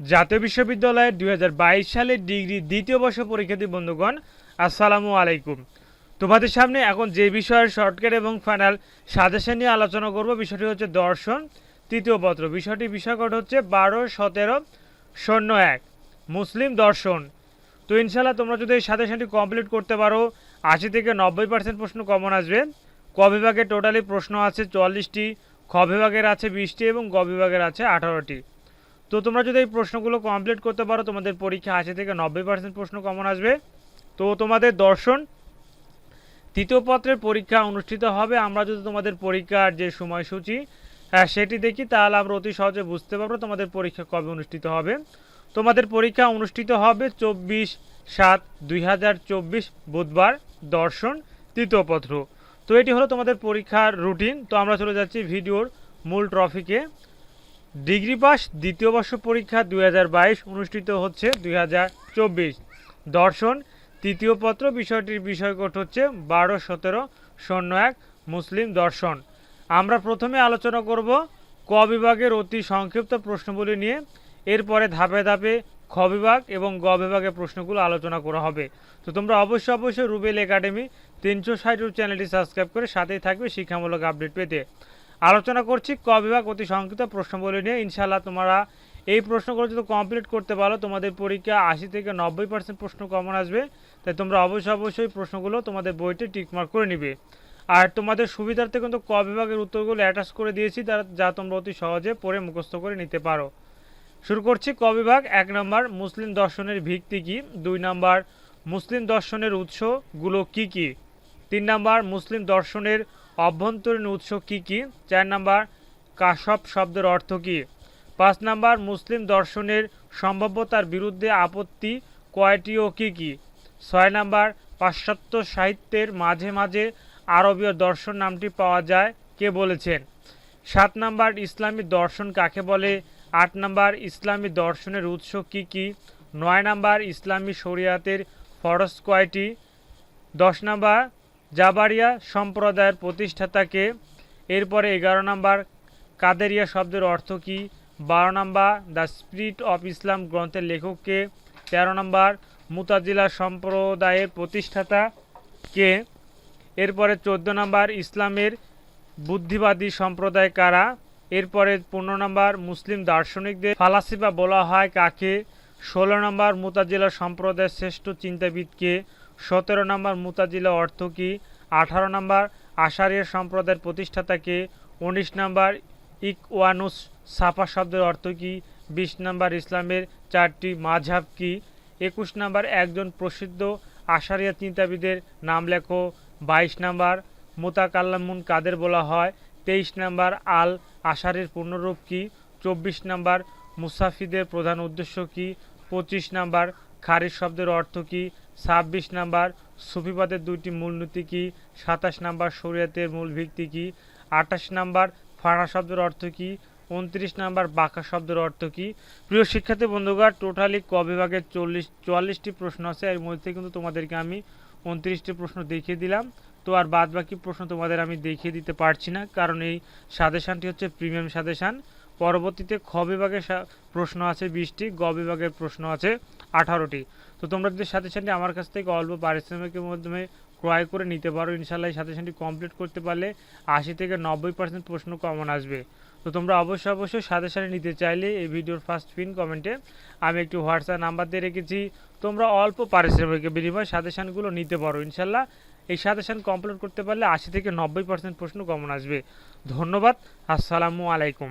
জাতীয় বিশ্ববিদ্যালয়ের দু হাজার বাইশ সালের ডিগ্রি দ্বিতীয় বর্ষ পরীক্ষার্থী বন্ধুগণ, আসসালামু আলাইকুম। তোমাদের সামনে এখন যে বিষয়ের শর্টকাট এবং ফাইনাল সাজেশন নিয়ে আলোচনা করব, বিষয়টি হচ্ছে দর্শন। তৃতীয় পত্র বিষয়টি বিষয়কট হচ্ছে বারো, সতেরো, শূন্য এক, মুসলিম দর্শন। তো ইনশাল্লাহ তোমরা যদি এই সাজেশনটি কমপ্লিট করতে পারো, আশি থেকে নব্বই পার্সেন্ট প্রশ্ন কমন আসবে। ক বিভাগে টোটালি প্রশ্ন আছে চল্লিশটি, খ বিভাগের আছে বিশটি এবং গ বিভাগের আছে আঠারোটি। তো তোমরা যদি এই প্রশ্নগুলো কমপ্লিট করতে পারো তোমাদের পরীক্ষা আশি থেকে নব্বই পার্সেন্ট প্রশ্ন কমন আসবে। তো তোমাদের দর্শন তৃতীয় পত্রের পরীক্ষা অনুষ্ঠিত হবে। আমরা যদি তোমাদের পরীক্ষার যে সময়সূচি হ্যাঁ, সেটি দেখি তাহলে আমরা অতি সহজে বুঝতে পারব তোমাদের পরীক্ষা কবে অনুষ্ঠিত হবে। তোমাদের পরীক্ষা অনুষ্ঠিত হবে চব্বিশ সাত দুই বুধবার। দর্শন তৃতীয় পত্র। তো এটি হলো তোমাদের পরীক্ষার রুটিন তো আমরা চলে যাচ্ছি ভিডিওর মূল ট্রফিকে ডিগ্রি পাস দ্বিতীয় বর্ষ পরীক্ষা দুই হাজার বাইশ অনুষ্ঠিত হচ্ছে দুই হাজার চব্বিশ। দর্শন, তৃতীয় পত্র বিষয়টির বিষয়কট হচ্ছে বারো, সতেরো, শূন্য এক, মুসলিম দর্শন। আমরা প্রথমে আলোচনা করব ক বিভাগের অতি সংক্ষিপ্ত প্রশ্নগুলি নিয়ে। এরপরে ধাপে ধাপে খ বিভাগ এবং গ বিভাগের প্রশ্নগুলো আলোচনা করা হবে। তো তোমরা অবশ্যই অবশ্যই রুবেল একাডেমি তিনশো ষাট চ্যানেলটি সাবস্ক্রাইব করে সাথেই থাকবে শিক্ষামূলক আপডেট পেতে। আলোচনা করছি, ক বিভাগ অতি সংক্ষিপ্ত প্রশ্নগুলি নিয়ে। ইনশাল্লাহ তোমরা এই প্রশ্নগুলো যদি কমপ্লিট করতে পারো, তোমাদের পরীক্ষা আশি থেকে নব্বই পার্সেন্ট প্রশ্ন কমন আসবে। তাই তোমরা অবশ্যই অবশ্যই প্রশ্নগুলো তোমাদের বইতে টিকমার্ক করে নিবে। আর তোমাদের সুবিধার্থে কিন্তু ক বিভাগের উত্তরগুলো অ্যাটাচ করে দিয়েছি তার যা তোমরা অতি সহজে পড়ে মুখস্থ করে নিতে পারো। শুরু করছি, ক বিভাগ, এক নম্বর, মুসলিম দর্শনের ভিত্তি কী? দুই নম্বর, মুসলিম দর্শনের উৎসগুলো কি কি? তিন নম্বর, মুসলিম দর্শনের অভ্যন্তরীণ উৎস কি কি? চার নাম্বার কাশব শব্দের অর্থ কি? পাঁচ নাম্বার, মুসলিম দর্শনের সম্ভাব্যতার বিরুদ্ধে আপত্তি কয়টি ও কী কী? ছয় নাম্বার, পাশ্চাত্য সাহিত্যের মাঝে মাঝে আরবীয় দর্শন নামটি পাওয়া যায়, কে বলেছেন? সাত নাম্বার, ইসলামী দর্শন কাকে বলে? আট নাম্বার, ইসলামী দর্শনের উৎস কি কি? নয় নাম্বার, ইসলামী শরিয়াতের ফরজ কয়টি? দশ নাম্বার জাবারিয়া সম্প্রদায়ের প্রতিষ্ঠাতাকে এরপরে এগারো নাম্বার কাদেরিয়া শব্দের অর্থ কী? বারো নম্বর দ্য স্পিরিট অফ ইসলাম গ্রন্থের লেখককে। তেরো নম্বর মুতাজিলা সম্প্রদায়ের প্রতিষ্ঠাতা কে এরপরে চোদ্দ নম্বর ইসলামের বুদ্ধিবাদী সম্প্রদায় কারা? এরপরে পনেরো নম্বর মুসলিম দার্শনিকদের ফালাসিফা বলা হয় কাকে? ষোলো নম্বর মুতাজিলা সম্প্রদায়ের শ্রেষ্ঠ চিন্তাবিদকে। সতেরো নম্বর মুতাজিলা অর্থ কী? আঠারো নম্বর আশারিয়া সম্প্রদায়ের প্রতিষ্ঠাতাকে উনিশ নম্বর ইকওয়ানুস সাফা শব্দের অর্থ কী? বিশ নম্বর ইসলামের চারটি মাঝহাব কি? একুশ নম্বর একজন প্রসিদ্ধ আশারিয়া চিন্তাবিদের নাম লেখো। বাইশ নম্বর মোতাকাল্লামুন কাদের বলা হয়? তেইশ নম্বর আল আশারের পূর্ণরূপ কি? চব্বিশ নম্বর মুসাফিদের প্রধান উদ্দেশ্য কি? পঁচিশ নম্বর খারিজ শব্দের অর্থ কী? ছাব্বিশ নাম্বার, সুফিবাদের দুইটি মূলনীতি কী? সাতাশ নাম্বার, শরীয়তের মূল ভিত্তি কী? আঠাশ নাম্বার ফাড়া শব্দের অর্থ কী? উনত্রিশ নাম্বার, বাঁকা শব্দের অর্থ কী? প্রিয় শিক্ষার্থী বন্ধুগণ, টোটালি ক বিভাগের চল্লিশ, চুয়াল্লিশটি প্রশ্ন আছে। এর মধ্যে কিন্তু তোমাদেরকে আমি উনত্রিশটি প্রশ্ন দেখিয়ে দিলাম। তো আর বাদ বাকি প্রশ্ন তোমাদের আমি দেখিয়ে দিতে পারছি না। কারণ এই সাজেশানটি হচ্ছে প্রিমিয়াম সাজেশান। পরবর্তীতে খ বিভাগের প্রশ্ন আছে বিশটি, গ বিভাগের প্রশ্ন আছে। আঠারোটি। তো তোমরা যদি সাজেশানটি আমার কাছ থেকে অল্প পারিশ্রমিকের মাধ্যমে ক্রয় করে নিতে পারো ইনশাল্লাহ এই সাজেশানটি কমপ্লিট করতে পারলে আশি থেকে নব্বই পার্সেন্ট প্রশ্ন কমন আসবে। তো তোমরা অবশ্যই অবশ্যই সাজেশানে নিতে চাইলে এই ভিডিওর ফার্স্ট পিন কমেন্টে আমি একটি হোয়াটসঅ্যাপ নাম্বার দিয়ে রেখেছি। তোমরা অল্প পারিশ্রমিকের বিনিময়ে সাজেশানগুলো নিতে পারো ইনশাল্লাহ এই সাজেশান কমপ্লিট করতে পারলে আশি থেকে নব্বই পার্সেন্ট প্রশ্ন কমন আসবে। ধন্যবাদ, আসসালামু আলাইকুম।